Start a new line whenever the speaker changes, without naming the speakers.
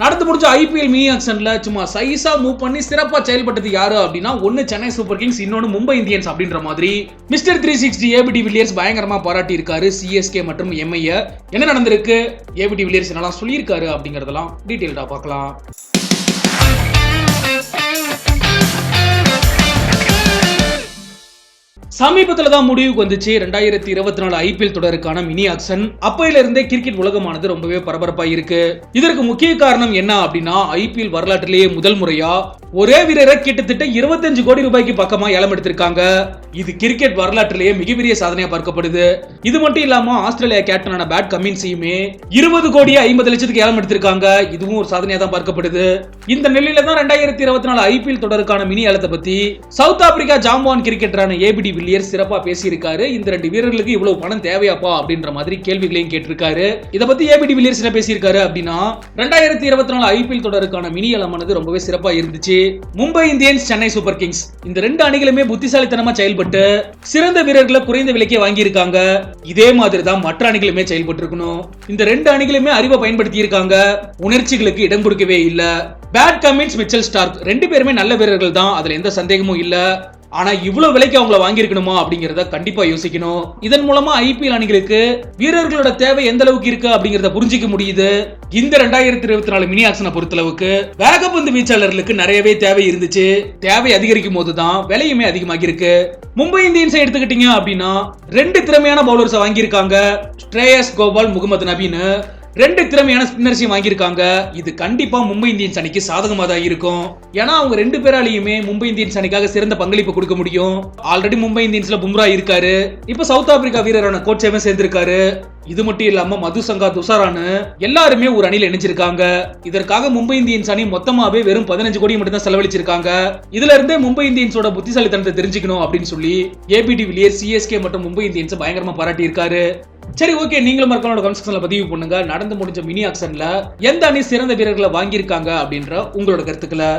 நடந்து முடிஞ்ச IPL mini ஆக்ஷன்ல சும்மா சைஸா மூவ் பண்ணி சிறப்பா செயல்பட்டது யாரு அப்படின்னா ஒன்னு சென்னை சூப்பர் கிங்ஸ் இன்னொன்னு மும்பை இந்தியன்ஸ் அப்படின்ற மாதிரி. Mister three sixty ABD Villiers பயங்கரமா பாராட்டி இருக்காரு சிஎஸ்கே மற்றும் எம்ஐய என்ன நடந்திருக்கு? ஏபிடி வில்லியர்ஸ் என்னெல்லாம் சொல்லியிருக்காரு அப்படிங்கறதெல்லாம் டீட்டெயில்டா பார்க்கலாம். சமீபத்துல தான் முடிவுக்கு வந்துச்சு. ரெண்டாயிரத்தி இருபத்தி நாலு ஐபிஎல் தொடருக்கான மினி ஆக்ஷன் அப்பையில இருந்தே கிரிக்கெட் உலகமானது ரொம்பவே பரபரப்பா இருக்கு இதற்கு முக்கிய காரணம் என்ன அப்படின்னா ஐபிஎல் வரலாற்றிலேயே முதல் முறையா ஒரே வீரரை கிட்டத்தட்ட 25 கோடி ரூபாய்க்கு பக்கமா ஏலம் எடுத்திருக்காங்க. இது கிரிக்கெட் வரலாற்றிலேயே மிகப்பெரிய சாதனையா பார்க்கப்படுது. இது மட்டும் இல்லாம ஆஸ்திரேலியா கேப்டனான பேட் கமின்ஸையுமே இருபது கோடி ஐம்பது லட்சத்துக்கு ஏலம் எடுத்திருக்காங்க. இதுவும் ஒரு சாதனையா தான் பார்க்கப்படுது. இந்த நிலையில தான் ரெண்டாயிரத்தி இருபத்தி நாலு ஐபிஎல் தொடருக்கான மினி ஏலத்தை பத்தி சவுத் ஆப்பிரிக்கா ஜாம்பான் கிரிக்கெட்டரான ஏபிடி வில்லியர்ஸ் சிறப்பா பேசியிருக்காரு. இந்த ரெண்டு வீரர்களுக்கு இவ்வளவு பணம் தேவையாப்பா அப்படின்ற மாதிரி கேள்விகளையும் கேட்டிருக்காரு. இதை பத்தி ஏபிடி வில்லியர்ஸ் என்ன பேசியிருக்காரு அப்படின்னா ரெண்டாயிரத்தி இருபத்தி நாலு ஐபிஎல் தொடருக்கான மினி ஏலமானது ரொம்பவே சிறப்பா இருந்துச்சு. Mumbai Indians Chennai super kings. இந்த ரெண்டு அணிகளுமே புத்திசாலித்தனமா செயல்பட்டு சிறந்த வீரர்களை குறைந்த விலைக்கே வாங்கியிருக்காங்க. இதே மாதிரி தான் மற்ற அணிகளுமே செயல்பட்டு இருக்கணும் இந்த ரெண்டு அணிகளுமே அறிவை பயன்படுத்தி இருக்காங்க உணர்ச்சிகளுக்கு இடம் கொடுக்கவே இல்ல. பேட் கமின்ஸ் மிச்சல் ஸ்டார்க் ரெண்டு பேருமே நல்ல வீரர்கள் தான். அதுல எந்த சந்தேகமும் இல்ல. ஆனா இவ்வளவு விலைக்கு அவங்கள வாங்கியிருக்கணுமா அப்படிங்கறத கண்டிப்பா யோசிக்கணும். இதன் மூலமா ஐபிஎல் அணிகளுக்கு வீரர்களோட தேவை எந்த அளவுக்கு இருக்கு அப்படிங்கறத புரிஞ்சிக்க முடியுது. இந்த ரெண்டாயிரத்தி இருபத்தி நாலு மினி ஆக்ஷனை பொறுத்தளவுக்கு வேகப்பந்து வீச்சாளர்களுக்கு நிறையவே தேவை இருந்துச்சு. தேவை அதிகரிக்கும் போதுதான் விலையுமே அதிகமாகி இருக்கு. மும்பை இந்தியன்ஸை எடுத்துக்கிட்டீங்க அப்படின்னா ரெண்டு திறமையான பவுலர்ஸை வாங்கியிருக்காங்க. ஸ்ட்ரேயஸ் கோபால் முகமது நபின்னு ரெண்டு திறமையான ஸ்பின்னர்ஸையும் வாங்கியிருக்காங்க. இது கண்டிப்பா மும்பை இந்தியன்ஸ் அணிக்கு சாதகமா தான் இருக்கும். ஏன்னா அவங்க ரெண்டு பேராலையுமே மும்பை இந்தியன்ஸ் அணிக்காக சிறந்த பங்களிப்பு கொடுக்க முடியும். ஆல்ரெடி மும்பை இந்தியன்ஸ்ல பும்ரா இருக்காரு. இப்ப சவுத் ஆப்பிரிக்கா வீரரான கோச்சேமே சேர்ந்திருக்காரு. இது மட்டும் இல்லாம மது சங்கா துஷாரானு எல்லாருமே ஒரு அணியில் இணைஞ்சிருக்காங்க. இதற்காக மும்பை இந்தியன்ஸ் அணி மொத்தமாவே வெறும் பதினஞ்சு கோடி மட்டும் தான் செலவழிச்சிருக்காங்க. இதுல இருந்தே மும்பை இந்தியன்ஸோட புத்திசாலித்தனத்தை தெரிஞ்சுக்கணும் அப்படின்னு சொல்லி ஏபிடி வில்லியர் சிஎஸ்கே மற்றும் மும்பை இந்தியன்ஸ் பயங்கரமா பாராட்டி இருக்காரு சரி ஓகே நீங்களும் மக்களோட கமெண்ட் செக்ஷன்ல பதிவு பண்ணுங்க. நடந்து முடிஞ்ச மினி ஆக்ஷன்ல எந்த அணி சிறந்த வீரர்களை வாங்கியிருக்காங்க அப்படின்ற உங்களோட கருத்துக்களை